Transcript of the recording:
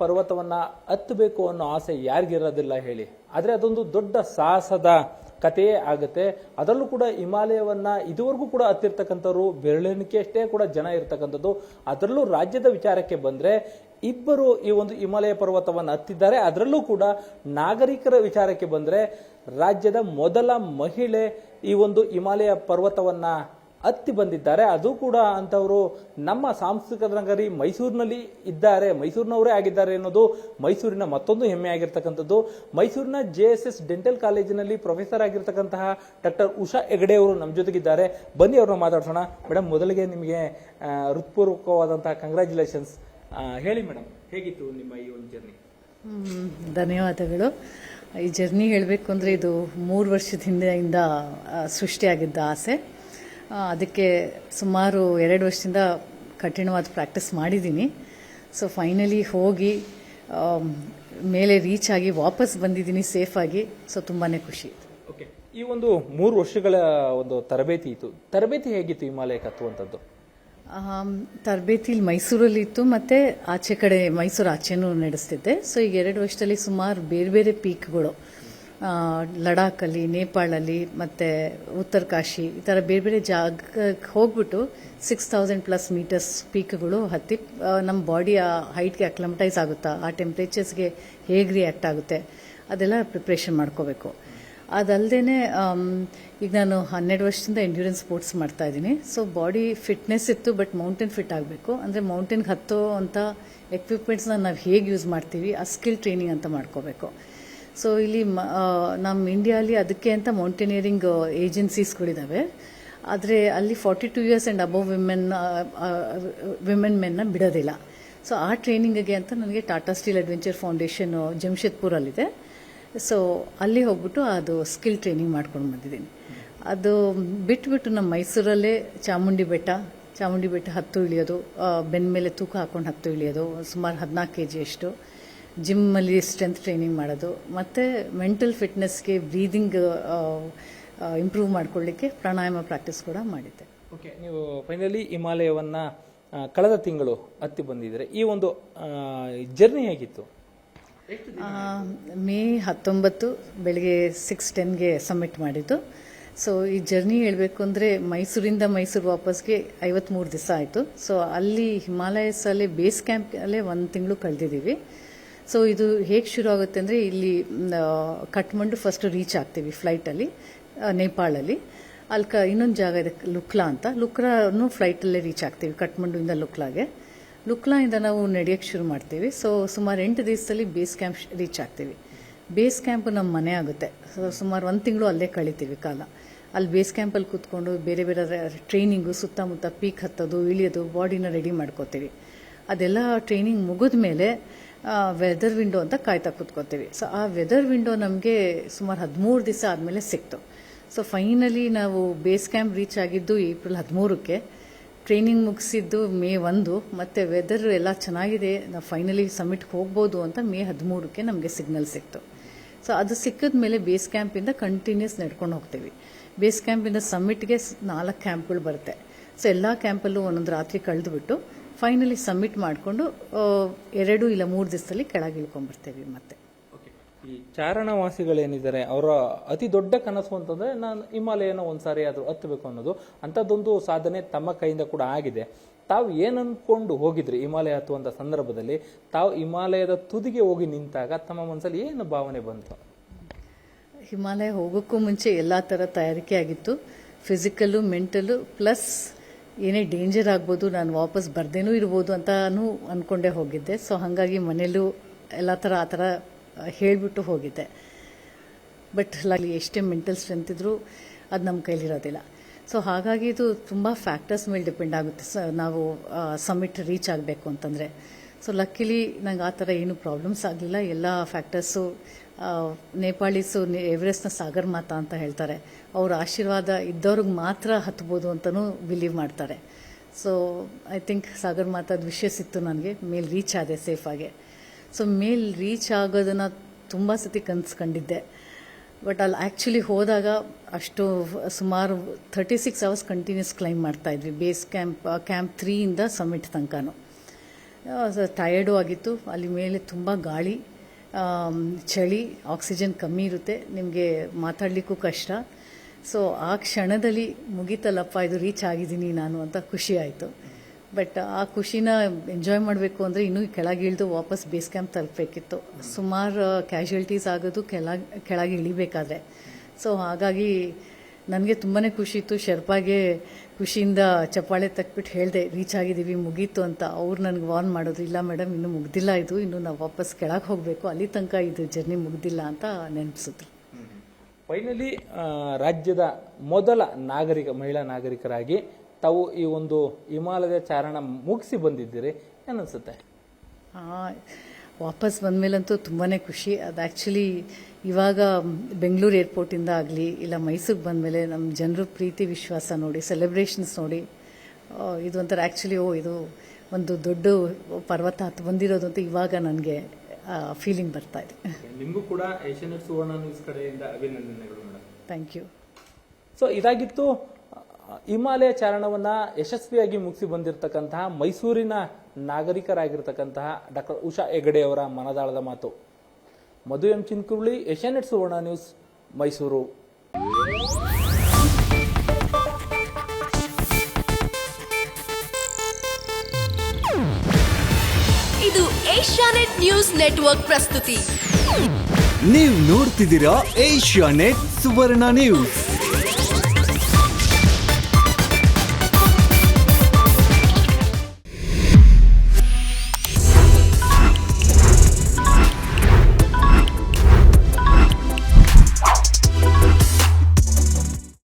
ಪರ್ವತವನ್ನ ಹತ್ತಬೇಕು ಅನ್ನೋ ಆಸೆ ಯಾರಿಗಿರೋದಿಲ್ಲ ಹೇಳಿ. ಆದರೆ ಅದೊಂದು ದೊಡ್ಡ ಸಾಹಸದ ಕಥೆಯೇ ಆಗುತ್ತೆ. ಅದರಲ್ಲೂ ಕೂಡ ಹಿಮಾಲಯವನ್ನು ಇದುವರೆಗೂ ಕೂಡ ಹತ್ತಿರ್ತಕ್ಕಂಥವ್ರು ಬೆರಳೆಣಿಕೆಯಷ್ಟೇ ಕೂಡ ಜನ ಇರ್ತಕ್ಕಂಥದ್ದು. ಅದರಲ್ಲೂ ರಾಜ್ಯದ ವಿಚಾರಕ್ಕೆ ಬಂದರೆ ಇಬ್ಬರು ಈ ಒಂದು ಹಿಮಾಲಯ ಪರ್ವತವನ್ನು ಹತ್ತಿದ್ದಾರೆ. ಅದರಲ್ಲೂ ಕೂಡ ನಾಗರಿಕರ ವಿಚಾರಕ್ಕೆ ಬಂದರೆ ರಾಜ್ಯದ ಮೊದಲ ಮಹಿಳೆ ಈ ಒಂದು ಹಿಮಾಲಯ ಪರ್ವತವನ್ನ ಹತ್ತಿ ಬಂದಿದ್ದಾರೆ. ಅದು ಕೂಡ ಅಂತವರು ನಮ್ಮ ಸಾಂಸ್ಕೃತಿಕ ನಗರಿ ಮೈಸೂರಿನಲ್ಲಿ ಇದ್ದಾರೆ. ಮೈಸೂರಿನವರೇ ಆಗಿದ್ದಾರೆ ಅನ್ನೋದು ಮೈಸೂರಿನ ಮತ್ತೊಂದು ಹೆಮ್ಮೆ ಆಗಿರ್ತಕ್ಕಂಥದ್ದು ಮೈಸೂರಿನ ಜೆ ಎಸ್ ಎಸ್ ಡೆಂಟಲ್ ಕಾಲೇಜಿನಲ್ಲಿ ಪ್ರೊಫೆಸರ್ ಆಗಿರ್ತಕ್ಕಂತಹ ಡಾಕ್ಟರ್ ಉಷಾ ಹೆಗಡೆ ಅವರು ನಮ್ಮ ಜೊತೆಗಿದ್ದಾರೆ. ಬನ್ನಿ ಅವ್ರನ್ನ ಮಾತಾಡ್ಸೋಣ. ಮೇಡಮ್ ಮೊದಲಿಗೆ ನಿಮಗೆ ಹೃತ್ಪೂರ್ವಕವಾದಂತಹ ಕಂಗ್ರ್ಯಾಚುಲೇಷನ್ಸ್ ಹೇಳಿ ಮೇಡಮ್ ಹೇಗಿತ್ತು ನಿಮ್ಮ ಈ ಒಂದು ಜರ್ನಿ ಧನ್ಯವಾದಗಳು. ಈ ಜರ್ನಿ ಹೇಳಬೇಕು ಅಂದರೆ ಇದು ಮೂರು ವರ್ಷದ ಹಿಂದೆಯಿಂದ ಸೃಷ್ಟಿಯಾಗಿದ್ದ ಆಸೆ. ಅದಕ್ಕೆ ಸುಮಾರು ಎರಡು ವರ್ಷದಿಂದ ಕಠಿಣವಾದ ಪ್ರಾಕ್ಟೀಸ್ ಮಾಡಿದ್ದೀನಿ. ಸೊ ಫೈನಲಿ ಹೋಗಿ ಮೇಲೆ ರೀಚ್ ಆಗಿ ವಾಪಸ್ ಬಂದಿದ್ದೀನಿ ಸೇಫಾಗಿ ಸೊ ತುಂಬಾ ಖುಷಿ. ಓಕೆ ಈ ಒಂದು ಮೂರು ವರ್ಷಗಳ ಒಂದು ತರಬೇತಿ ಇತ್ತು. ತರಬೇತಿ ಹೇಗಿತ್ತು ಹಿಮಾಲಯಕ್ಕೆ ಹತ್ತುವಂಥದ್ದು ತರಬೇತಿಲಿ ತರಬೇತಿ ಇಲ್ಲಿ ಮೈಸೂರಲ್ಲಿ ಇತ್ತು ಮತ್ತೆ ಆಚೆ ಕಡೆ ಮೈಸೂರು ಆಚೆನೂ ನಡೆಸ್ತಿದ್ದೆ. ಸೊ ಈಗ ಎರಡು ವರ್ಷದಲ್ಲಿ ಸುಮಾರು ಬೇರೆ ಬೇರೆ ಪೀಕ್ಗಳು ಲಡಾಖಲ್ಲಿ, ನೇಪಾಳಲ್ಲಿ, ಮತ್ತು ಉತ್ತರ ಕಾಶಿ, ಈ ಥರ ಬೇರೆ ಬೇರೆ ಜಾಗಕ್ಕೆ ಹೋಗ್ಬಿಟ್ಟು ಸಿಕ್ಸ್ ತೌಸಂಡ್ ಪ್ಲಸ್ ಮೀಟರ್ಸ್ ಪೀಕ್ಗಳು ಹತ್ತಿ ನಮ್ಮ ಬಾಡಿ ಆ ಹೈಟ್ಗೆ ಅಕ್ಲಮಟೈಸ್ ಆಗುತ್ತಾ? ಆ ಟೆಂಪ್ರೇಚರ್ಸ್ಗೆ ಹೇಗೆ ರಿಯಾಕ್ಟ್ ಆಗುತ್ತೆ? ಅದೆಲ್ಲ ಪ್ರಿಪ್ರೇಷನ್ ಮಾಡ್ಕೋಬೇಕು. ಅದಲ್ಲದೆ ಈಗ ನಾನು ಹನ್ನೆರಡು ವರ್ಷದಿಂದ ಎಂಡ್ಯೂರೆನ್ಸ್ ಸ್ಪೋರ್ಟ್ಸ್ ಮಾಡ್ತಾ ಇದ್ದೀನಿ. ಸೊ ಬಾಡಿ ಫಿಟ್ನೆಸ್ ಇತ್ತು ಬಟ್ ಮೌಂಟೇನ್ ಫಿಟ್ ಆಗಬೇಕು. ಅಂದರೆ ಮೌಂಟೇನ್ಗೆ ಹತ್ತೋ ಅಂತ ಎಕ್ವಿಪ್ಮೆಂಟ್ಸ್ನ ನಾವು ಹೇಗೆ ಯೂಸ್ ಮಾಡ್ತೀವಿ? ಆ ಸ್ಕಿಲ್ ಟ್ರೈನಿಂಗ್ ಅಂತ ಮಾಡ್ಕೋಬೇಕು. ಸೊ ಇಲ್ಲಿ ನಮ್ಮ ಇಂಡಿಯಾಲಿ ಅದಕ್ಕೆ ಅಂತ ಮೌಂಟೇನಿಯರಿಂಗ್ ಏಜೆನ್ಸೀಸ್ಗಳಿದ್ದಾವೆ ಆದರೆ ಅಲ್ಲಿ forty two years and above women women ಮೆನ್ನ ಬಿಡೋದಿಲ್ಲ. ಸೊ ಆ ಟ್ರೈನಿಂಗಿಗೆ ಅಂತ ನನಗೆ ಟಾಟಾ ಸ್ಟೀಲ್ ಅಡ್ವೆಂಚರ್ ಫೌಂಡೇಶನ್ ಜಮ್ಶೆದ್ಪುರಲ್ಲಿದೆ ಸೊ ಅಲ್ಲಿ ಹೋಗ್ಬಿಟ್ಟು ಅದು ಸ್ಕಿಲ್ ಟ್ರೈನಿಂಗ್ ಮಾಡ್ಕೊಂಡು ಬಂದಿದ್ದೀನಿ. ಅದು ಬಿಟ್ಬಿಟ್ಟು ನಮ್ಮ ಮೈಸೂರಲ್ಲೇ ಚಾಮುಂಡಿ ಬೆಟ್ಟ ಚಾಮುಂಡಿ ಬೆಟ್ಟ ಹತ್ತು ಇಳಿಯೋದು ಬೆನ್ನ ಮೇಲೆ ತೂಕ ಹಾಕೊಂಡು ಹತ್ತು ಇಳಿಯೋದು, ಸುಮಾರು ಹದಿನಾಲ್ಕು ಕೆ ಜಿಯಷ್ಟು ಜಿಮ್ಮಲ್ಲಿ ಸ್ಟ್ರೆಂತ್ ಟ್ರೈನಿಂಗ್ ಮಾಡೋದು ಮತ್ತು ಮೆಂಟಲ್ ಫಿಟ್ನೆಸ್ಗೆ ಬ್ರೀದಿಂಗ್ ಇಂಪ್ರೂವ್ ಮಾಡ್ಕೊಳ್ಳಿಕ್ಕೆ ಪ್ರಾಣಾಯಾಮ ಪ್ರಾಕ್ಟೀಸ್ ಕೂಡ ಮಾಡಿದ್ದೆ. ಓಕೆ ನೀವು ಫೈನಲಿ ಹಿಮಾಲಯವನ್ನು ಕಳೆದ ತಿಂಗಳು ಹತ್ತಿ ಬಂದಿದ್ದರೆ. ಈ ಒಂದು ಜರ್ನಿ ಹೇಗಿತ್ತು? ಮೇ ಹತ್ತೊಂಬತ್ತು ಬೆಳಿಗ್ಗೆ ಸಿಕ್ಸ್ ಟೆನ್ಗೆ ಸಬ್ಮಿಟ್ ಮಾಡಿದ್ದು. ಸೊ ಈ ಜರ್ನಿ ಹೇಳಬೇಕು ಅಂದರೆ ಮೈಸೂರಿಂದ ಮೈಸೂರು ವಾಪಸ್ಗೆ ಐವತ್ತ್ಮೂರು ದಿವಸ ಆಯಿತು. ಸೊ ಅಲ್ಲಿ ಹಿಮಾಲಯಸಲ್ಲೇ ಬೇಸ್ ಕ್ಯಾಂಪಲ್ಲೇ ಒಂದು ತಿಂಗಳು ಕಳೆದಿದ್ದೀವಿ. ಸೊ ಇದು ಹೇಗೆ ಶುರು ಆಗುತ್ತೆ ಅಂದರೆ ಇಲ್ಲಿ ಕಟ್ಮಂಡು ಫಸ್ಟ್ ರೀಚ್ ಆಗ್ತೀವಿ ಫ್ಲೈಟಲ್ಲಿ ನೇಪಾಳಲ್ಲಿ ಅಲ್ಲಿ ಕ ಇನ್ನೊಂದು ಜಾಗ ಇದೆ ಲುಕ್ಲಾ ಅಂತ. ಲುಕ್ರಾನು ಫ್ಲೈಟಲ್ಲೇ ರೀಚ್ ಆಗ್ತೀವಿ ಕಟ್ಮಂಡುವಿಂದ ಲುಕ್ಲಾಗೆ ಲುಕ್ಲಾಯಿಂದ ನಾವು ನಡೆಯೋಕ್ಕೆ ಶುರು ಮಾಡ್ತೀವಿ. ಸೊ ಸುಮಾರು ಎಂಟು ದಿವಸದಲ್ಲಿ ಬೇಸ್ ಕ್ಯಾಂಪ್ ರೀಚ್ ಆಗ್ತೀವಿ. ಬೇಸ್ ಕ್ಯಾಂಪ್ ನಮ್ಮ ಮನೆ ಆಗುತ್ತೆ. ಸೊ ಸುಮಾರು ಒಂದು ತಿಂಗಳು ಅಲ್ಲೇ ಕಳಿತೀವಿ ಕಾಲ. ಅಲ್ಲಿ ಬೇಸ್ ಕ್ಯಾಂಪಲ್ಲಿ ಕೂತ್ಕೊಂಡು ಬೇರೆ ಬೇರೆ ಟ್ರೈನಿಂಗು ಸುತ್ತಮುತ್ತ ಪೀಕ್ ಹತ್ತೋದು, ಇಳಿಯೋದು ಬಾಡಿನ ರೆಡಿ ಮಾಡ್ಕೋತೀವಿ. ಅದೆಲ್ಲ ಟ್ರೈನಿಂಗ್ ಮುಗಿದ ಮೇಲೆ ವೆದರ್ ವಿಂಡೋ ಅಂತ ಕಾಯ್ತಾ ಕೂತ್ಕೋತೀವಿ ಸೊ ಆ ವೆದರ್ ವಿಂಡೋ ನಮಗೆ ಸುಮಾರು ಹದಿಮೂರು ದಿವಸ ಆದಮೇಲೆ ಸಿಕ್ತು. ಸೊ ಫೈನಲಿ ನಾವು ಬೇಸ್ ಕ್ಯಾಂಪ್ ರೀಚ್ ಆಗಿದ್ದು ಏಪ್ರಿಲ್ ಹದಿಮೂರಕ್ಕೆ. ಟ್ರೈನಿಂಗ್ ಮುಗಿಸಿದ್ದು ಮೇ ಒಂದು. ಮತ್ತು ವೆದರ್ ಎಲ್ಲ ಚೆನ್ನಾಗಿದೆ. ನಾವು ಫೈನಲಿ ಸಮ್ಮಿಟ್ಗೆ ಹೋಗ್ಬೋದು ಅಂತ ಮೇ ಹದಿಮೂರಕ್ಕೆ ನಮಗೆ ಸಿಗ್ನಲ್ ಸಿಕ್ತು. ಸೊ ಅದು ಸಿಕ್ಕಿದ ಮೇಲೆ ಬೇಸ್ ಕ್ಯಾಂಪಿಂದ ಕಂಟಿನ್ಯೂಸ್ ನಡ್ಕೊಂಡು ಹೋಗ್ತೀವಿ. ಬೇಸ್ ಕ್ಯಾಂಪಿಂದ ಸಮ್ಮಿಟ್ಗೆ ನಾಲ್ಕು ಕ್ಯಾಂಪ್ಗಳು ಬರುತ್ತೆ. ಸೊ ಎಲ್ಲ ಕ್ಯಾಂಪಲ್ಲೂ ಒಂದೊಂದು ರಾತ್ರಿ ಕಳೆದುಬಿಟ್ಟು ಫೈನಲಿ ಸಬ್ಮಿಟ್ ಮಾಡಿಕೊಂಡು ಎರಡು ಇಲ್ಲ ಮೂರು ದಿವಸದಲ್ಲಿ ಕೆಳಗೆ ಇಳ್ಕೊಂಡ್ಬರ್ತೇವೆ ಮತ್ತೆ. ಓಕೆ ಈ ಚಾರಣವಾಸಿಗಳೇನಿದ್ದಾರೆ ಅವರ ಅತಿ ದೊಡ್ಡ ಕನಸು ಅಂತಂದ್ರೆ ನಾನು ಹಿಮಾಲಯನ ಒಂದ್ಸಾರಿ ಆದರೂ ಹತ್ತಬೇಕು ಅನ್ನೋದು. ಅಂಥದ್ದೊಂದು ಸಾಧನೆ ತಮ್ಮ ಕೈಯಿಂದ ಕೂಡ ಆಗಿದೆ. ತಾವು ಏನು ಅಂದ್ಕೊಂಡು ಹೋಗಿದ್ರಿ ಹಿಮಾಲಯ ಹತ್ತುವಂಥ ಸಂದರ್ಭದಲ್ಲಿ? ತಾವು ಹಿಮಾಲಯದ ತುದಿಗೆ ಹೋಗಿ ನಿಂತಾಗ ತಮ್ಮ ಮನಸ್ಸಲ್ಲಿ ಏನು ಭಾವನೆ ಬಂತು? ಹಿಮಾಲಯ ಹೋಗೋಕ್ಕೂ ಮುಂಚೆ ಎಲ್ಲ ಥರ ತಯಾರಿಕೆ ಆಗಿತ್ತು. ಫಿಸಿಕಲ್ಲು ಮೆಂಟಲು ಪ್ಲಸ್ ಏನೇ ಡೇಂಜರ್ ಆಗ್ಬೋದು, ನಾನು ವಾಪಸ್ ಬರ್ದೇನೂ ಇರ್ಬೋದು ಅಂತಾನು ಅಂದ್ಕೊಂಡೇ ಹೋಗಿದ್ದೆ. ಸೊ ಹಾಗಾಗಿ ಮನೇಲೂ ಎಲ್ಲ ಥರ ಆ ಥರ ಹೇಳಿಬಿಟ್ಟು ಹೋಗಿದ್ದೆ. ಬಟ್ ಅಲ್ಲಿ ಎಷ್ಟೇ ಮೆಂಟಲ್ ಸ್ಟ್ರೆಂತ್ ಇದ್ದರೂ ಅದು ನಮ್ಮ ಕೈಲಿರೋದಿಲ್ಲ ಸೊ ಹಾಗಾಗಿ ಇದು ತುಂಬ ಫ್ಯಾಕ್ಟರ್ಸ್ ಮೇಲೆ ಡಿಪೆಂಡ್ ಆಗುತ್ತೆ. ಸ ನಾವು ಸಮಿಟ್ ರೀಚ್ ಆಗಬೇಕು ಅಂತಂದರೆ. ಸೊ ಲಕ್ಕಿಲಿ ನಂಗೆ ಆ ಥರ ಏನು ಪ್ರಾಬ್ಲಮ್ಸ್ ಆಗಲಿಲ್ಲ. ಎಲ್ಲ ಫ್ಯಾಕ್ಟರ್ಸು ನೇಪಾಳೀಸು ಎವರೆಸ್ಟ್ನ ಸಾಗರ್ ಮಾತಾ ಅಂತ ಹೇಳ್ತಾರೆ. ಅವ್ರ ಆಶೀರ್ವಾದ ಇದ್ದವ್ರಿಗೆ ಮಾತ್ರ ಹತ್ಬೋದು ಅಂತಲೂ ಬಿಲೀವ್ ಮಾಡ್ತಾರೆ. ಸೊ ಐ ಥಿಂಕ್ ಸಾಗರ್ ಮಾತಾದ ವಿಷಯ ಸಿಕ್ತು ನನಗೆ. ಮೇಲ್ ರೀಚ್ ಆದೆ ಸೇಫಾಗೆ ಸೊ ಮೇಲ್ ರೀಚ್ ಆಗೋದನ್ನು ತುಂಬ ಸತಿ ಕನ್ಸು ಕಂಡಿದ್ದೆ. ಬಟ್ ಅಲ್ಲಿ ಆ್ಯಕ್ಚುಲಿ ಹೋದಾಗ ಅಷ್ಟು ಸುಮಾರು thirty six hours continuous climb ಮಾಡ್ತಾಯಿದ್ವಿ ಬೇಸ್ ಕ್ಯಾಂಪ್ ಕ್ಯಾಂಪ್ ತ್ರೀಯಿಂದ ಸಮಿಟ್ ತನಕನೂ. ಟಯರ್ಡು ಆಗಿತ್ತು. ಅಲ್ಲಿ ಮೇಲೆ ತುಂಬ ಗಾಳಿ ಚಳಿ ಆಕ್ಸಿಜನ್ ಕಮ್ಮಿ ಇರುತ್ತೆ. ನಿಮಗೆ ಮಾತಾಡಲಿಕ್ಕೂ ಕಷ್ಟ. ಸೊ ಆ ಕ್ಷಣದಲ್ಲಿ ಮುಗೀತಲ್ಲಪ್ಪ, ಇದು ರೀಚ್ ಆಗಿದ್ದೀನಿ ನಾನು ಅಂತ ಖುಷಿ ಆಯಿತು. ಬಟ್ ಆ ಖುಷಿನ ಎಂಜಾಯ್ ಮಾಡಬೇಕು ಅಂದರೆ ಇನ್ನೂ ಕೆಳಗಿಳಿದು ವಾಪಸ್ ಬೇಸ್ ಕ್ಯಾಂಪ್ ತಲುಪಬೇಕಿತ್ತು. ಸುಮಾರು ಕ್ಯಾಶುಯಲ್ಟೀಸ್ ಆಗೋದು ಕೆಳಗೆ ಕೆಳಗೆ ಇಳಿಬೇಕಾದ್ರೆ. ಸೊ ಹಾಗಾಗಿ ನನಗೆ ತುಂಬಾ ಖುಷಿ ಇತ್ತು. ಶರ್ಪಾಗೆ ಖುಷಿಯಿಂದ ಚಪ್ಪಾಳೆ ತಕ್ಬಿಟ್ಟು ಹೇಳಿದೆ ರೀಚ್ ಆಗಿದ್ದೀವಿ ಮುಗೀತು ಅಂತ. ಅವ್ರು ನನಗೆ ವಾರ್ನ್ ಮಾಡೋದು ಇಲ್ಲ ಮೇಡಮ್ ಇನ್ನೂ ಮುಗ್ದಿಲ್ಲ ಇದು ಇನ್ನು ನಾವು ವಾಪಸ್ ಕೆಳಗೆ ಹೋಗಬೇಕು ಅಲ್ಲಿ ತನಕ ಇದು ಜರ್ನಿ ಮುಗ್ದಿಲ್ಲ ಅಂತ ನೆನಪಿಸಿದ್ರು. ಫೈನಲಿ ರಾಜ್ಯದ ಮೊದಲ ನಾಗರಿಕ ಮಹಿಳಾ ನಾಗರಿಕರಾಗಿ ತಾವು ಈ ಒಂದು ಹಿಮಾಲಯದ ಚಾರಣ ಮುಗಿಸಿ ಬಂದಿದ್ದೀರಿ. ಏನನ್ಸುತ್ತೆ ವಾಪಸ್ ಬಂದಮೇಲಂತೂ ತುಂಬಾ ಖುಷಿ. ಅದು ಆ್ಯಕ್ಚುಲಿ ಇವಾಗ ಬೆಂಗಳೂರು ಏರ್ಪೋರ್ಟಿಂದ ಆಗಲಿ ಇಲ್ಲ ಮೈಸೂರಿಗೆ ಬಂದಮೇಲೆ ನಮ್ಮ ಜನರ ಪ್ರೀತಿ ವಿಶ್ವಾಸ ನೋಡಿ ಸೆಲೆಬ್ರೇಷನ್ಸ್ ನೋಡಿ ಇದು ಒಂಥರ ಆ್ಯಕ್ಚುಲಿ ಓ ಇದು ಒಂದು ದೊಡ್ಡ ಪರ್ವತ ಹತ್ತು ಬಂದಿರೋದು ಅಂತ ಇವಾಗ ನನಗೆ ಫೀಲಿಂಗ್ ಬರ್ತಾ ಇದೆ. ನಿಮಗೂ ಕೂಡ ಏಷ್ಯನ್ ಸುವರ್ಣ ನ್ಯೂಸ್ ಕಡೆಯಿಂದ ಅಭಿನಂದನೆಗಳು ಮೇಡಮ್ ಥ್ಯಾಂಕ್ ಯು ಸೊ ಇದಾಗಿತ್ತು ಹಿಮಾಲಯ ಚಾರಣವನ್ನು ಯಶಸ್ವಿಯಾಗಿ ಮುಗಿಸಿ ಬಂದಿರತಕ್ಕಂತಹ ಮೈಸೂರಿನ ನಾಗರಿಕರಾಗಿರ್ತಕ್ಕಂತಹ ಡಾಕ್ಟರ್ ಉಷಾ ಹೆಗಡೆ ಅವರ ಮನದಾಳದ ಮಾತು. Madhu M Chinkuruli Asianet Suvarna news Mysuru. ಇದು ಏಷ್ಯಾನೆಟ್ ನ್ಯೂಸ್ ನೆಟ್ವರ್ಕ್ ಪ್ರಸ್ತುತಿ. ನೀವು ನೋಡ್ತಿದ್ದೀರಾ ಏಷ್ಯಾನೆಟ್ ಸುವರ್ಣ ನ್ಯೂಸ್.